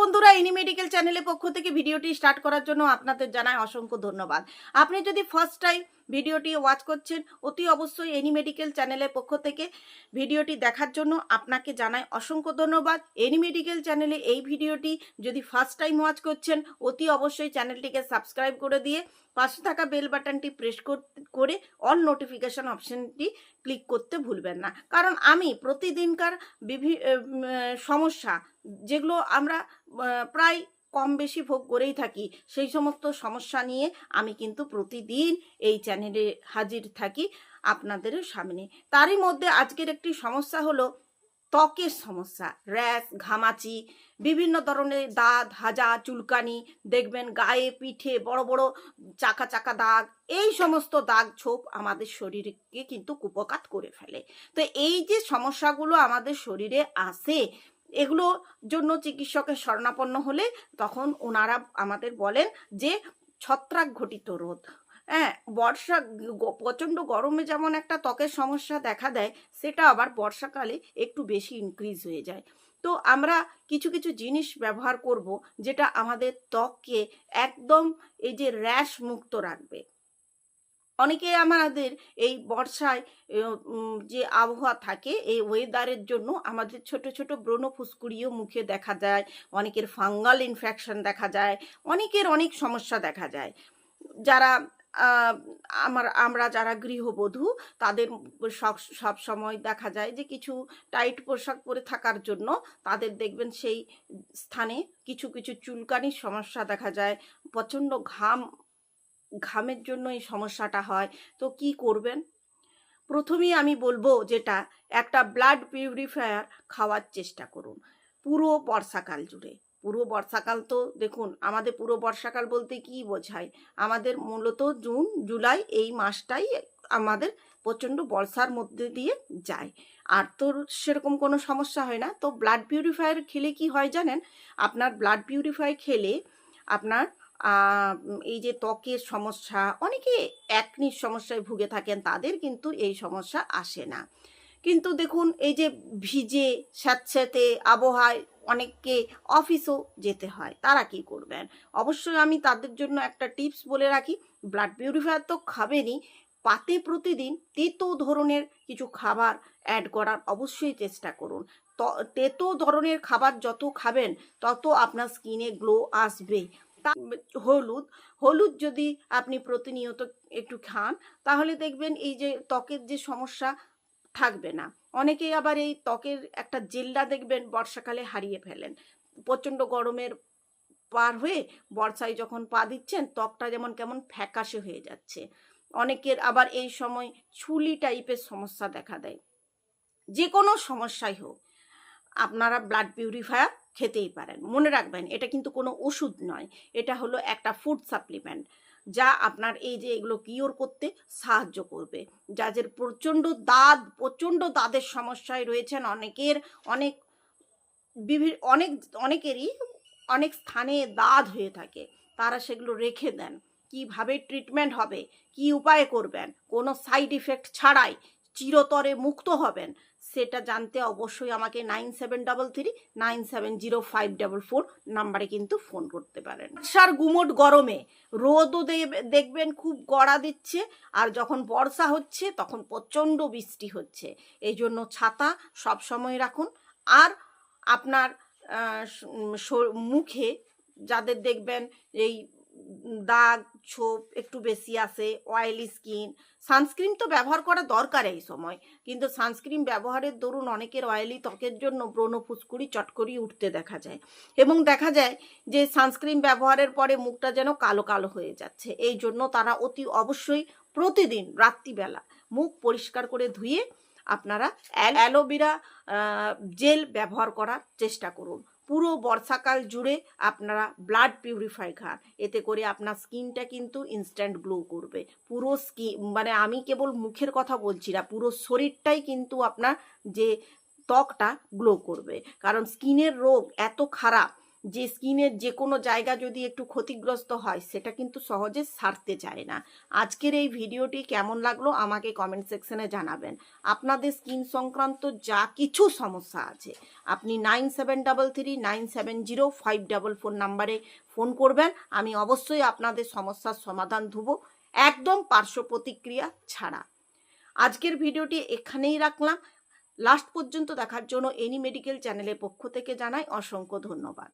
বন্ধুরা, ইনি মেডিকেল চ্যানেলের পক্ষ থেকে ভিডিওটি স্টার্ট করার জন্য আপনাদের জানায় অসংখ্য ধন্যবাদ। আপনি যদি ফার্স্ট টাইম ভিডিওটি ওয়াচ করছেন অতি অবশ্যই এনি মেডিকেল চ্যানেলের পক্ষ থেকে ভিডিওটি দেখার জন্য আপনাকে জানাই অসংখ্য ধন্যবাদ। এনি মেডিকেল চ্যানেলে এই ভিডিওটি যদি ফার্স্ট টাইম ওয়াচ করছেন, অতি অবশ্যই চ্যানেলটিকে সাবস্ক্রাইব করে দিয়ে পাশে থাকা বেল বাটনটি প্রেস করে অল নোটিফিকেশন অপশনটি ক্লিক করতে ভুলবেন না। কারণ আমি প্রতিদিনকার বিভি সমস্যা যেগুলো আমরা প্রায় কম বেশি ভোগ করেই থাকি। সেই সমস্ত সমস্যা নিয়ে আমি কিন্তু প্রতিদিন এই চ্যানেলে হাজির থাকি আপনাদের সামনে। তারই মধ্যে আজকের একটি সমস্যা হলো ত্বকের সমস্যা। র্যাশ, ঘামাচি, বিভিন্ন ধরনের দাঁত, হাজা, চুলকানি, দেখবেন গায়ে পিঠে বড় বড় চাকা চাকা দাগ, এই সমস্ত দাগ ছোপ আমাদের শরীরকে কিন্তু কুপকাত করে ফেলে। তো এই যে সমস্যাগুলো আমাদের শরীরে আসে এগুলোর জন্য চিকিৎসকের শরণাপন্ন হলে তখন ওনারা আমাদের বলেন যে ছত্রাক ঘটিত রোধ। হ্যাঁ বর্ষা প্রচণ্ড গরমে যেমন একটা ত্বকের সমস্যা দেখা দেয়, সেটা আবার বর্ষাকালে একটু বেশি ইনক্রিজ হয়ে যায়। তো আমরা কিছু কিছু জিনিস ব্যবহার করব যেটা আমাদের ত্বককে একদম এই যে র্যাশ মুক্ত রাখবে। অনেকে আমাদের এই বর্ষায় যে আবহাওয়া থাকে, এই ওয়েদারের জন্য আমাদের ছোট ছোট ব্রণ ফুসকুড়িও মুখে দেখা যায়, অনেকের ফাঙ্গাল ইনফেকশন দেখা যায়, অনেকের অনেক সমস্যা দেখা যায়। যারা আমার, আমরা যারা গৃহবধূ, তাদের সব সব সময় দেখা যায় যে কিছু টাইট পোশাক পরে থাকার জন্য তাদের দেখবেন সেই স্থানে কিছু কিছু চুলকানির সমস্যা দেখা যায়, প্রচণ্ড ঘাম ঘামের জন্য এই সমস্যাটা হয়। তো কি করবেন? প্রথমেই আমি বলব যেটা, একটা ব্লাড পিউরিফায়ার খাওয়ার চেষ্টা করুন। পুরো বর্ষাকাল জুড়ে। পুরো বর্ষাকাল তো দেখুন, আমাদের পুরো বর্ষাকাল বলতে কি বোঝায়? আমাদের মূলত জুন, জুলাই এই মাসটাই আমাদের প্রচণ্ড বর্ষার মধ্যে দিয়ে যায়। আর তো সেরকম কোনো সমস্যা হয় না। তো ব্লাড পিউরিফায়ার খেলে কি হয় জানেন? আপনার ব্লাড পিউরিফায়ার খেলে আপনার এই যে ত্বকের সমস্যা, অনেকে একনির সমস্যায় ভুগে থাকেন, তাদের কিন্তু এই সমস্যা আসে না। কিন্তু দেখুন, এই যে ভিজে, স্যাঁতস্যাঁতে আবহাওয়ায় অনেককে অফিসও যেতে হয়, তারা কি করবেন? অবশ্যই আমি তাদের জন্য একটা টিপস বলে রাখি ব্লাড পিউরিফায়ার তো খাবেনই, পাতে প্রতিদিন তেতো ধরনের কিছু খাবার অ্যাড করার অবশ্যই চেষ্টা করুন। তেতো ধরনের খাবার যত খাবেন, তত আপনার স্কিনে গ্লো আসবে হলুদ হলুদ যদি আপনি প্রতিনিয়ত একটু খান, তাহলে দেখবেন এই যে ত্বকের যে সমস্যা থাকবে না। অনেকেই আবার এই ত্বকের একটা জেল্লা দেখবেন বর্ষাকালে হারিয়ে ফেলেন। প্রচণ্ড গরমের পার হয়ে বর্ষায় যখন পা দিচ্ছেন, ত্বকটা যেমন কেমন ফ্যাকাশে হয়ে যাচ্ছে। অনেকের আবার এই সময় ছুলি টাইপের সমস্যা দেখা দেয়। যে কোনো সমস্যাই হোক, আপনারা ব্লাড পিউরিফায়ার খেতেই পারেন। মনে রাখবেন, এটা কিন্তু কোনো ওষুধ নয়। এটা হলো একটা ফুড সাপ্লিমেন্ট যা আপনার এই যে এগুলো কিওর করতে সাহায্য করবে। যাদের প্রচণ্ড দাঁত, প্রচণ্ড দাঁতের সমস্যায় রয়েছেন, অনেকের, অনেক বিভিন্ন অনেক, অনেকেরই অনেক স্থানে দাঁত হয়ে থাকে, তারা সেগুলো রেখে দেন। কীভাবে ট্রিটমেন্ট হবে, কি উপায় করবেন, কোনো সাইড ইফেক্ট ছাড়াই চিরতরে মুক্ত হবেন। সেটা জানতে অবশ্যই আমাকে nine seven double three, nine seven zero five double four নাম্বারে কিন্তু ফোন করতে পারেন। সার গুমোট গরমে রোদও দেখবেন খুব গড়া দিচ্ছে, আর যখন বর্ষা হচ্ছে তখন প্রচণ্ড বৃষ্টি হচ্ছে। এই জন্য ছাতা সব সময় রাখুন। আর আপনার মুখে যাদের দেখবেন এই দাগ, ছোপ একটু বেশি আসে অয়েলি স্কিন সানস্ক্রিন তো ব্যবহার করা দরকার এই সময়। কিন্তু সানস্ক্রিন ব্যবহারের দরুন অনেকের অয়েলি ত্বকের জন্য ব্রণ ফুসকুড়ি, চটকরি উঠতে দেখা যায়। এবং দেখা যায় যে সানস্ক্রিন ব্যবহারের পরে মুখটা যেন কালো কালো হয়ে যাচ্ছে। এই জন্য তারা অতি অবশ্যই প্রতিদিন রাত্রিবেলা মুখ পরিষ্কার করে ধুয়ে আপনারা অ্যালোভেরা জেল ব্যবহার করার চেষ্টা করুন। পুরো বর্ষাকাল জুড়ে আপনারা ব্লাড পিউরিফাই খান। এতে করে আপনার স্কিনটা কিন্তু ইনস্ট্যান্ট গ্লো করবে। পুরো স্কিন মানে আমি কেবল মুখের কথা বলছি না, পুরো শরীরটাই কিন্তু আপনার যে ত্বকটা গ্লো করবে। কারণ স্কিনের রোগ এত খারাপ যে স্কিনের যে কোনো জায়গা যদি একটু ক্ষতিগ্রস্ত হয়, সেটা কিন্তু সহজে সারতে চায় না। আজকের এই ভিডিওটি কেমন লাগল আমাকে কমেন্ট সেকশনে জানাবেন। আপনাদের স্কিন সংক্রান্ত যা কিছু সমস্যা আছে, আপনি nine seven double three nine seven zero five double four নাম্বারে ফোন করবেন। আমি অবশ্যই আপনাদের সমস্যার সমাধান ধুবো, একদম পার্শ্ব প্রতিক্রিয়া ছাড়া। আজকের ভিডিওটি এখানেই রাখলাম। লাস্ট পর্যন্ত দেখার জন্য এনি মেডিকেল চ্যানেলের পক্ষ থেকে জানাই অসংখ্য ধন্যবাদ।